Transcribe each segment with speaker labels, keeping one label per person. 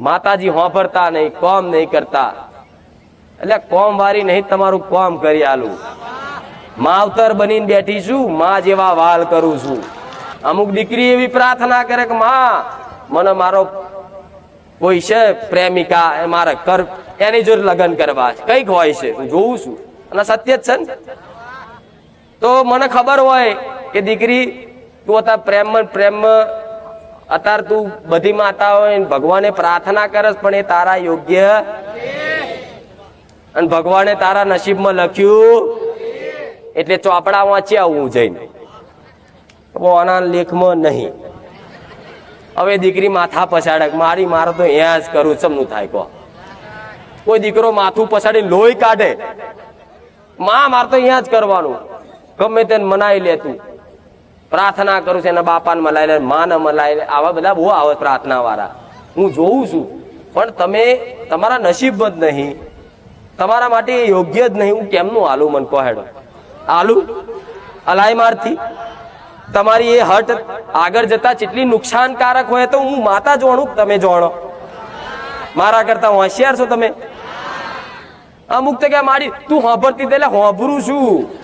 Speaker 1: માતાજી હોંભરતા નહીં, કોમ નહીં કરતા. એટલે કોમ વારી નહીં, તમારું કોમ કરી આલું. માવતર બનીને બેઠી છું, માં જેવા વાલ કરું છું. અમુક દીકરી એવી પ્રાર્થના કરે કે, માં, મને મારો કોઈ છે પ્રેમિકા, એ મારે કર, એની જોડે લગ્ન કરવા છે. કંઈક હોય છે, હું જોઉં છું. અને સત્ય જ છે ને. તો મને ખબર હોય કે દીકરી તું પ્રેમમાં ને પ્રેમમાં અત્યારે તું બધી માતા હોય ભગવાને પ્રાર્થના કરસ, પણ એ તારા યોગ્ય અને ભગવાને તારા નસીબમાં લખ્યું. એટલે ચોપડા વાંચી આવું જઈને. આના લેખમાં નહીં. હવે દીકરી માથા પછાડે મારી, મારે તો અહીંયા જ કરું, ચમનું થાય કહો. કોઈ દીકરો માથું પછાડી લોહી કાઢે. માં, મારે તો અહીંયા જ કરવાનું. ગમે તેને મનાઈ લે તું. પ્રાર્થના કરું છું, એના બાપાને મલાઈ લે, માને મલાઈ લે, આવા બધા બહુ આવે પ્રાર્થના વાળા હું જોઉં છું. પણ તમે, તમારા નસીબ જ નહીં. તમારા માટે યોગ્ય જ નહીં. હું કેમનું આલુ મન કહો હેડો આલુ અલાય મારથી. તમારી એ હટ આગળ જતા જેટલી નુકસાનકારક હોય તો હું માતા જોણું તમે જોણો? મારા કરતા હોશિયાર છો તમે? અમુક તો ક્યાં મારી, તું હોભરતી એટલે હોભરું છું.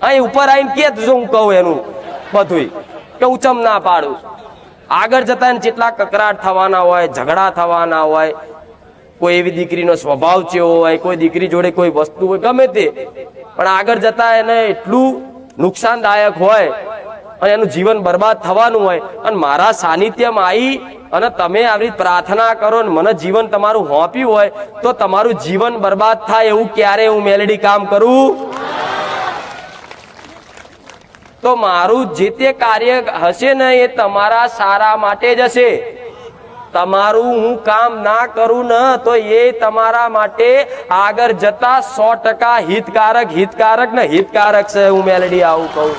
Speaker 1: અહીં ઉપર આવીને કે જો હું કહું એનું બધું કે ઉચમ ના પાડું આગળ જતા જેટલા કકરાટ થવાના હોય, ઝઘડા થવાના હોય, કોઈ એવી દીકરીનો સ્વભાવ ચેવો હોય, કોઈ દીકરી જોડે કોઈ વસ્તુ હોય, ગમે તે, પણ આગળ જતા એને એટલું નુકસાનદાયક હોય અને એનું જીવન બરબાદ થવાનું હોય, અને મારા સાનિધ્યમાં આવી અને તમે આવી રીતે પ્રાર્થના કરો ને મને જીવન તમારું હોંપ્યું હોય, તો તમારું જીવન બરબાદ થાય એવું ક્યારે હું મેલેડી કામ કરું તો મારું જે તે કાર્ય હશે ને એ તમારા સારા માટે જ હશે. તમારું હું કામ ના કરું ને, તો એ તમારા માટે આગળ જતા સો ટકા હિતકારક હિતકારક ને હિતકારક છે હું મેલડી આવું કહું.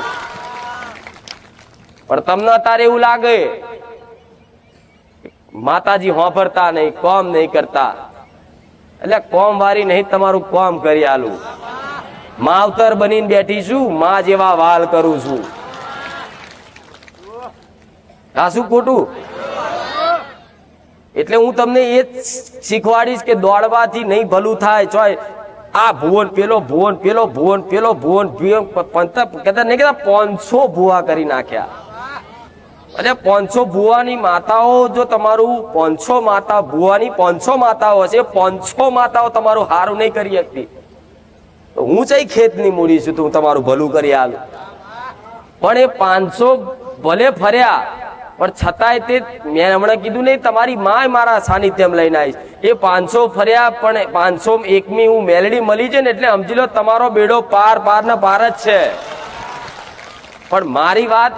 Speaker 1: પણ તમને અત્યારે એવું લાગે, માતાજી હોંભરતા નહીં, કોમ નહીં કરતા. એટલે કોમ વારી નહીં, તમારું કોમ કરી આલું. માવતર બનીને બેઠી છું, માં જેવા વાલ કરું છું. આ શું ખોટું? એટલે હું તમને એ જ શીખવાડીશ કે દોડવાથી નહીં ભલું થાય, ચોય, આ ભુવન પેલો ભુવન પેલો ભુવન પેલો, ભુવન ભુવન પંતા કહેતા નહીં કહેતા પાંચસો ભુવા કરી નાખ્યા. અને પાંચસો ભુવાની માતાઓ, જો તમારું પાંચસો માતા ભુવાની પાંચસો માતાઓ હશે, પાંચસો માતાઓ તમારું હારું નહીં કરી શકતી. હું ચઈ ખેતની મૂડી છું તો હું તમારું ભલું કરી આવ પણ એ પાંચસો ભલે ફર્યા, પણ છતાંય તે મેં હમણાં કીધું નહીં, તમારી માય મારા સાનિધ્યમ લઈને આવીશ. એ પાંચસો ફર્યા, પણ પાંચસો એકમી હું મેલડી મળી છે ને એટલે સમજી લો તમારો બેડો પાર પાર ને પાર જ છે. પણ મારી વાત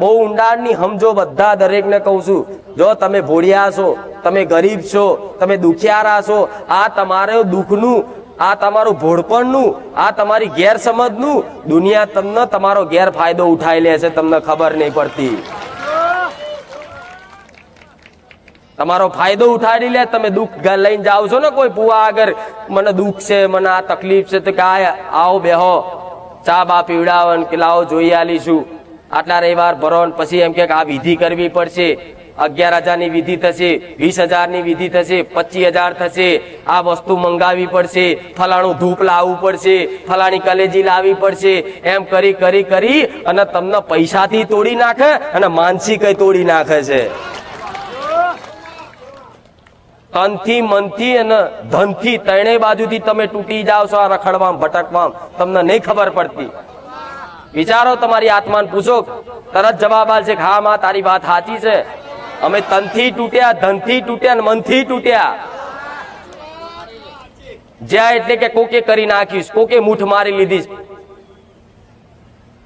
Speaker 1: બહુ ઊંડાણની સમજો બધા દરેકને કહું છું. જો તમે ભોળિયા છો, તમે ગરીબ છો, તમે દુખિયારા છો, આ તમારે દુઃખનું આ તમારું ભોળપણનું, આ તમારી ગેરસમજનું, દુનિયા તમને તમારો ગેરફાયદો ઉઠાઈ લે છે, તમને ખબર નહીં પડતી. તમારો ફાયદો ઉઠાડી લે, તમે દુઃખ લઈને જાઓ છો ને કોઈ પુવા આગળ, મને દુઃખ છે, મને આ તકલીફ છે, તો કે આ આવો બેહો, ચા બા પીવડાવો ને કે લાવો, જોઈ આલીશું. આટલા રવિવાર ભરો પછી એમ કે આ વિધિ કરવી પડશે. અગિયાર હજારની વિધિ થશે, વીસ હજારની વિધિ થશે, પચીસ હજાર થશે. આ વસ્તુ મંગાવવી પડશે, ફલાણું ધૂપ લાવવું પડશે, ફલાણી કલેજી લાવવી પડશે. એમ કરી કરી કરી અને તમને પૈસાથી તોડી નાખે અને માનસિક તોડી નાખે છે. તનથી મનથી અને ધનથી ત્રણેય બાજુથી તમે તૂટી જાઓ છો આ રખડવામ, ભટકવામ. તમને નહીં ખબર પડતી. વિચારો તમારી આત્માને પૂછો. તરત જવાબ આવશે હા, માં, તારી વાત સાચી છે. અમે તનથી તૂટ્યા, ધનથી તૂટ્યા મનથી તૂટ્યા. જ્યાં એટલે કે કોકે કરી નાખીશ, કોકે મૂઠ મારી લીધીશ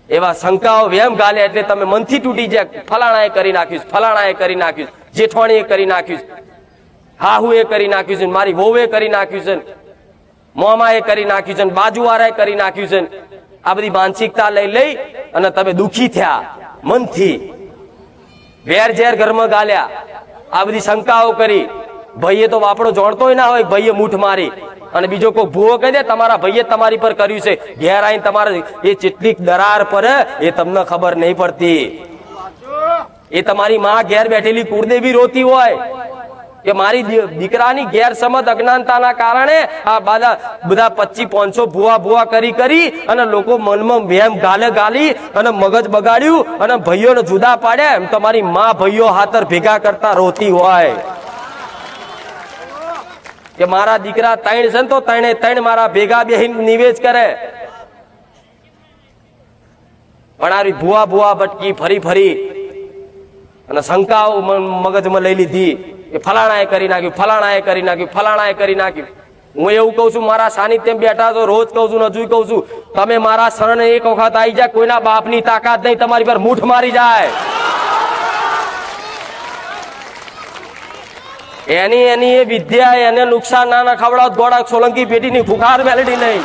Speaker 1: એવા શંકાઓ વેમ ગાલે એટલે તમે મનથી તૂટી જાય ફલાણાએ કરી નાખ્યું ફલાણાએ કરી નાખ્યું જેઠવાણી જેઠવાણીએ કરી નાખ્યું. હાહુએ કરી નાખ્યું છે મારી વહુએ કરી નાખ્યું છે મોમાએ કરી નાખ્યું છે બાજુવાળાએ કરી નાખ્યું છે આ બધી માનસિકતા લઈ લઈ અને તમે દુખી થયા મનથી. વેર ઝેર ઘરમાં ગાલ્યા. આ બધી શંકાઓ કરી. ભાઈએ તો વાપડો જોડતોય ના હોય, ભાઈએ મૂઠ મારી. અને બીજો કોઈ ભૂવો કહી દે, તમારા ભાઈએ તમારી પર કર્યું છે. ઘેર આવીને તમારે એ ચેટલીક દરાર પર એ તમને ખબર નહીં પડતી. એ તમારી માં ઘેર બેઠેલી કુળદેવી રોતી હોય. કે મારી દીકરાની ગેરસમજ અજ્ઞાનતાના કારણે આ બધા બધા પચી પાંચસો ભૂવા ભૂવા કરી કરી અને લોકો મનમાં વેમ ગાલે ગાલી અને મગજ બગાડ્યું અને ભાઈઓને જુદા પાડ્યા. એમ તમારી મા ભાઈઓ હાથર ભેગા કરતા રોતી હોય. કે મારા દીકરા ત્રણ છે ને તો ત્રણે ત્રણ મારા ભેગા બેહીન નિવેશ કરે. પણ આ ભૂવા ભૂવા ભટકી ફરી ફરી અને શંકાઓ મગજમાં લઈ લીધી. કે ફલાણાએ કરી નાખ્યું, ફલાણાએ કરી નાખ્યું, ફલાણાએ કરી નાખ્યું. હું એવું કહું છું, મારા સાનિધ્યમાં બેઠા છો, રોજ કહું છું, હજુ કહું છું, તમે મારા શરણે એક વખત આવી જાય કોઈના બાપની તાકાત નહીં, તમારી પર મૂઠ મારી જાય. એની એની એ વિદ્યા, એને નુકસાન ના ના ખવડાવ ગોળા, સોલંકી, પેટીની ફુકાર મેલડી નહીં.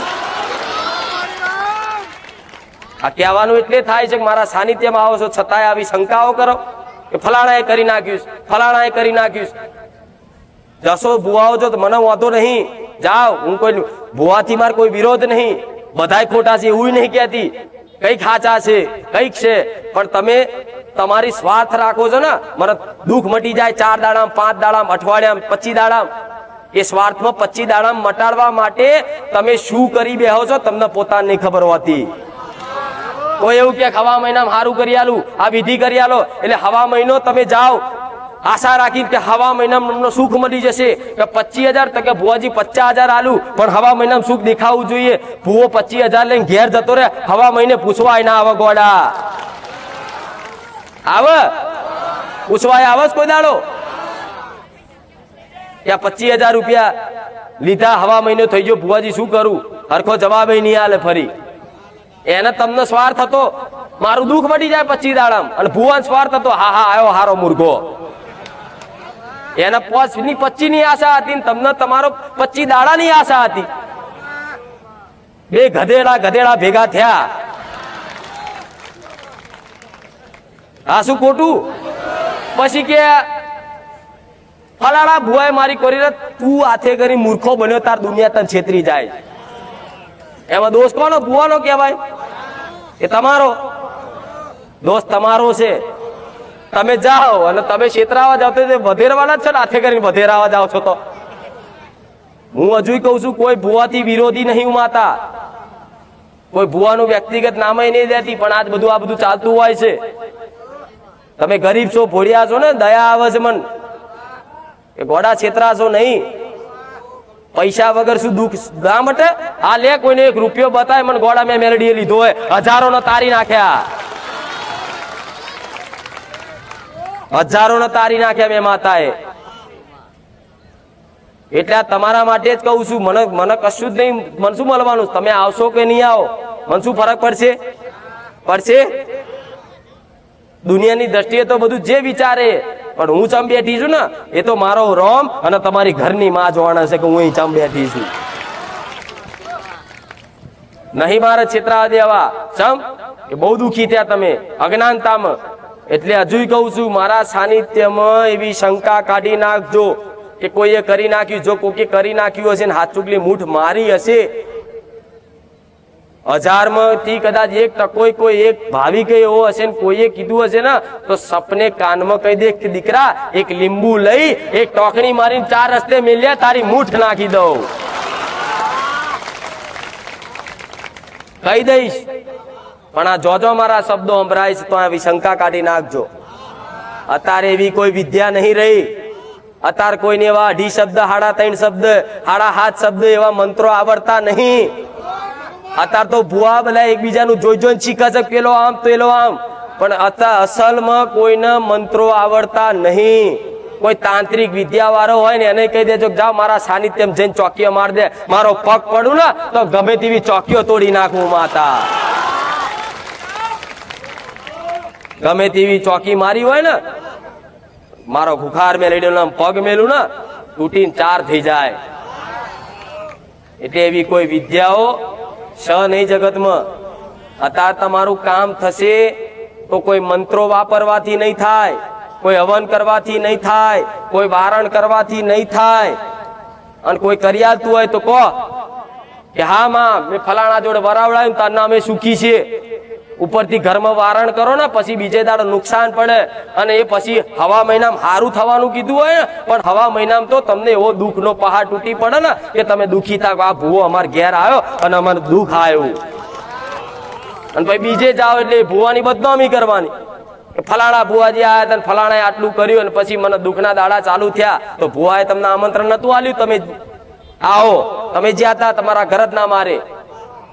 Speaker 1: આ કહેવાનું એટલે થાય છે કે મારા સાનિધ્યમાં આવો છો, છતાંય આવી શંકાઓ કરો. કે ફલાણાએ કરી નાખ્યું ફલાણાએ કરી નાખ્યું જશો ભુવાઓ જો મને વાંધો નહીં. જાઓ, હું કોઈ ભુવાથી માર કોઈ વિરોધ નહીં. બધાય ખોટા છે એવું નહીં કહેતી. કંઈક હાચા છે, કંઈક છે. પણ તમે તમારી સ્વાર્થ રાખો છો ને મને દુઃખ મટી જાય ચાર દાડામ, પાંચ દાડામ, અઠવાડિયામ પચીસ દાડામ. એ સ્વાર્થમાં પચીસ દાડામ મટાડવા માટે તમે શું કરી બેહો છો, તમને પોતાને ખબર હોતી. કોઈ એવું કે હવા મહિનામાં સારું કરી આલું, આ વિધિ કરી આલો, એટલે હવા મહિનો તમે જાઓ, આશા રાખી કે હવા મહિનામાં સુખ મળી જશે, કે પચીસ હજાર તો કે ભુવાજી પચાસ હજાર આલું, પણ હવા મહિનામાં સુખ દેખાવું જોઈએ. ભુવો પચીસ હજાર લઈને ઘેર જતો રહે, હવા મહિને પૂછવાય ના આવે ગોડા. આવે. પૂછવાય આવે કોઈ દાડો. ત્યાં પચીસ હજાર રૂપિયા લીધા, હવા મહિનો થઈ ગયો, ભુવાજી શું કરું? હરખો જવાબ નહીં આલે ફરી. એને તમને સ્વાર્થ હતો. મારું દુઃખ મટી જાય પચી દાડમ. અને ભુવન સ્વાર્થ હતો. હા હા આવ્યો હારો મુર્ગો. એને પોચની પચી ની આશા હતી તમને તમારો પચી દાડા ની આશા હતી. બે ગધેડા ગધેડા ભેગા થયા. આ શું ખોટું? પછી કે ફલાણા ભુવાએ મારી કરી રે, તું હાથે કરી મૂર્ખો બન્યો તાર દુનિયા તને છેતરી જાય. એમાં દોષ કોનો? ભુવાનો કહેવાય. એ તમારો. દોસ્ત તમારો છે. તમે જાઓ અને તમે છેતરાવા જાઓ તો વધેરવાના જ છો ને, હાથે કરીને વધેરાવા જાઓ છો તો. હું હજુ કહું છું, કોઈ ભુવાથી વિરોધી નહીં ઉમાતા. કોઈ ભુવાનું વ્યક્તિગત નામે નહીં દેતી પણ આજ બધું આ બધું ચાલતું હોય છે. તમે ગરીબ છો, ભોળિયા છો ને, દયા આવે છે મન. એ ગોડા છેતરાશો નહીં. પૈસા વગર શું દુઃખ? ના મટે? આ લે કોઈને એક રૂપિયો બતાય, મને ગોળા મેં મેલડીએ લીધો હોય. હજારો નો તારી નાખ્યા. હજારો નો તારી નાખ્યા મેં માતાએ. એટલે તમારા માટે જ કહું છું, મને મને કશું જ નહીં, મને શું મળવાનું? તમે આવશો કે નહીં આવો? મને શું ફરક પડશે? પડશે? દુનિયાની દ્રષ્ટિએ તો બધું જે વિચારે પણ હું ચમ બેઠી છું ને, એ તો મારો રોમ અને તમારી ઘરની માં જોવાના છે કે હું અહીં ચમ બેઠી છું. નહીં મારે છેતરા દેવા, ચમ? એ બહુ દુખી થયા તમે, અજ્ઞાનતામાં. એટલે હજુ કહું છું, મારા સાનિધ્યમાં એવી શંકા કાઢી નાખજો કે કોઈએ કરી નાખ્યું, જો કોકે કરી નાખ્યું હશે ને હાથ ચૂકલી મૂઠ મારી હશે હજારમાંથી કદાચ એક કોઈ કોઈ એક ભાવિક એવો હશે ને કોઈએ કીધું હશે ને, તો સપને કાનમાં કહી દે કે દીકરા, એક લીંબુ લઈ, એક ટોકણી મારીને ચાર રસ્તે મેલ્યા, તારી મૂઠ નાખી દઉં. કહી દઈશ. પણ આ જોજો મારા શબ્દો સંભળાય તો આવી શંકા કાઢી નાખજો. અત્યારે એવી કોઈ વિદ્યા નહીં રહી. અત્યારે કોઈને એવા અઢી શબ્દ હાડા ત્રણ શબ્દ હાડા હાથ શબ્દ એવા મંત્રો આવડતા નહીં. અત્યારે તો ભુઆ બધા એકબીજાનું જોઈ જોઈને શીખે છે, પેલો આમ પેલો આમ. પણ અત્યારે અસલમાં કોઈને મંત્રો આવડતા નહીં. કોઈ તાંત્રિક વિદ્યાવાળો હોય ને એને કહી દેજો જાઓ મારા સાનિધ્યમ જઈને ચોકીઓ માર દે. મારો પગ પડું ને, તો ગમે તેવી ચોકીઓ તોડી નાખું માતા. ગમે તેવી ચોકી મારી હોય ને, મારો ઘુખાર મેં લઈ પગ મેલું ને, તૂટીને ચાર થઈ જાય. એટલે એવી કોઈ વિદ્યાઓ શ નહીં જગતમાં. અત્યારે તમારું કામ થશે તો કોઈ મંત્રો વાપરવાથી નહીં થાય, કોઈ હવન કરવાથી નહીં થાય, કોઈ વારણ કરવાથી નહીં થાય. અને કોઈ કર્યાતું હોય તો કહો કે, હા, માં, મેં ફલાણા જોડે વરાવડાયું તાર નામે સુખી છે. ઉપરથી ઘરમાં વારણ કરો ને, પછી બીજે દાડો નુકસાન પડે. અને એ પછી હવા મહિનામાં સારું થવાનું કીધું હોય પણ હવા મહિનામાં તો તમને એવો દુઃખનો પહાડ તૂટી પડે ને, કે તમે દુઃખી આ ભૂવો અમાર ઘેર આવ્યો અને અમારે દુઃખ આવ્યું. અને પછી બીજે જાઓ એટલે ભૂવાની બદનામી કરવાની. ફલાણા ભુવાજી આવ્યા હતા ફલાણાએ આટલું કર્યું અને પછી મને દુઃખના દાડા ચાલુ થયા. તો ભુવાએ તમને આમંત્રણ નતું આલ્યું તમે આવો, તમે જ્યાં હતા, તમારા ઘર જ ના મારે.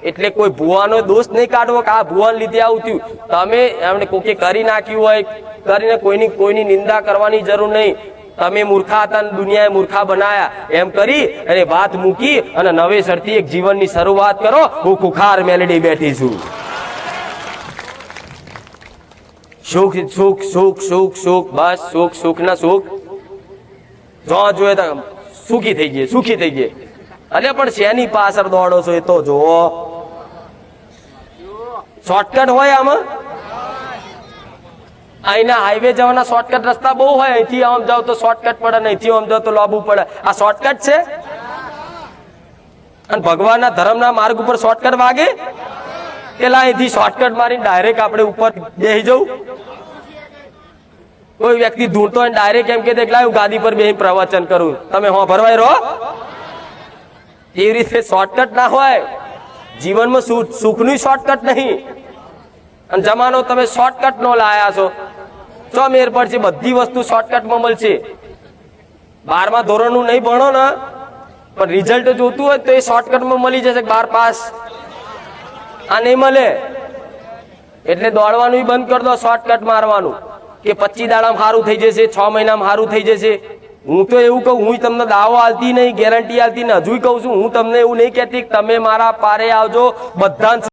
Speaker 1: એટલે કોઈ ભુવાનો દોષ નહીં કાઢવો કે આ ભુવાન લીધે આવું થયું. તમે એમણે કોકે કરી નાખ્યું હોય, કરીને કોઈની કોઈની નિંદા કરવાની જરૂર નહીં. તમે મૂર્ખા હતા દુનિયાએ મૂર્ખા બનાયા. એમ કરી અને વાત મૂકી અને નવેસરથી એક જીવનની શરૂઆત કરો. હું ખુખાર મેલડી બેઠી છું. સુખ સુખ સુખ સુખ સુખ, બસ સુખ સુખ ના સુખ. જો જોઈએ સુખી થઈ ગયે સુખી થઈ ગયે અરે પણ શેની પાછળ દોડો છો એ તો જુઓ. શોર્ટકટ હોય આમાં? અહીંના હાઈવે જવાના શોર્ટકટ રસ્તા બહુ હોય. અહીંથી આમ જાવ તો શોર્ટકટ પડે ને અહીંથી આમ જાવ તો લાંબુ પડે. આ શોર્ટકટ છે? અને ભગવાનના ધર્મના માર્ગ ઉપર શોર્ટકટ વાગે? પેલા અહીંથી શોર્ટકટ મારીને ડાયરેક્ટ આપણે ઉપર બેસી જવું. કોઈ વ્યક્તિ ધૂળતો હોય ડાયરેક્ટ એમ કે દેખ લાવ ગાદી પર બેસી પ્રવચન કરું. તમે હો ભરવાય રહો. એવી રીતે શોર્ટકટ ના હોય. જીવનમાં સુખ સુખનું શોર્ટકટ નહીં. અને જમાનો તમે શોર્ટકટ નો લાયા છો. ચો મેર પડશે, બધી વસ્તુ શોર્ટકટમાં મળશે. બારમા ધોરણનું નહીં ભણો ને, પણ રિઝલ્ટ જોતું હોય તો એ શોર્ટકટમાં મળી જશે, બાર પાસ. આ નહીં મળે. એટલે દોડવાનું બંધ કરી દો શોર્ટકટ મારવાનું. કે પચીસ દાડામાં સારું થઈ જશે, છ મહિનામાં સારું થઈ જશે. હું તો એવું કહું, હું તમને દાવો આલતી નહીં ગેરંટી આલતી ને હજુ કહું છું, હું તમને એવું નહીં કહેતી તમે મારા પારે આવજો બધા